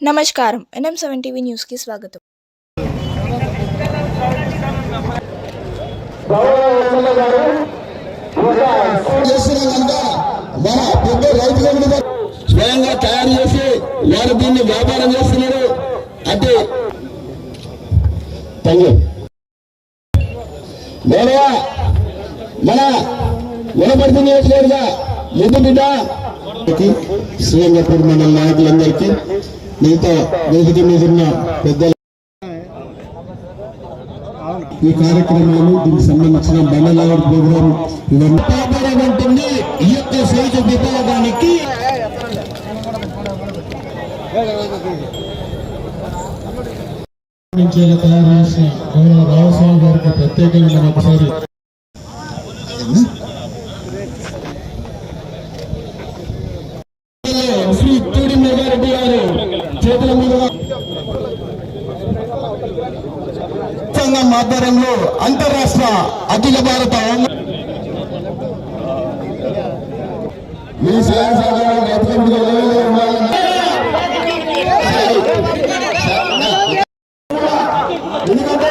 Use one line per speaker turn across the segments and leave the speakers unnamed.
నమస్కారం. NM seven TV న్యూస్కి స్వాగతం.
స్వయంగా తయారు చేసి వారు దీన్ని వ్యాపారం చేస్తున్నారు. అంటే థ్యాంక్ మన వనపర్తి నియోజకవర్గ ముద్దు బిడ్డ శ్రీరంగపూర్ మండల నాయకులందరికీ మిగతా వేదిక మీద ఉన్న పెద్దలు ఈ కార్యక్రమాలు దీనికి సంబంధించిన బండలాగ ప్రోగ్రామ్ ఇవన్నీ ఉంటుంది ఈ యొక్క సైజు విభాగానికి తయారు చేసిన గౌరవ రామస్వామి గారికి ప్రత్యేకంగా ఒకసారి శ్రీ తూడి మెగారెడ్డి గారు చేతుల మీదుగా సంఘం ఆధ్వర్యంలో అంతరాష్ట్ర అఖిల భారత మీ ఎందుకంటే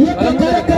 Bien,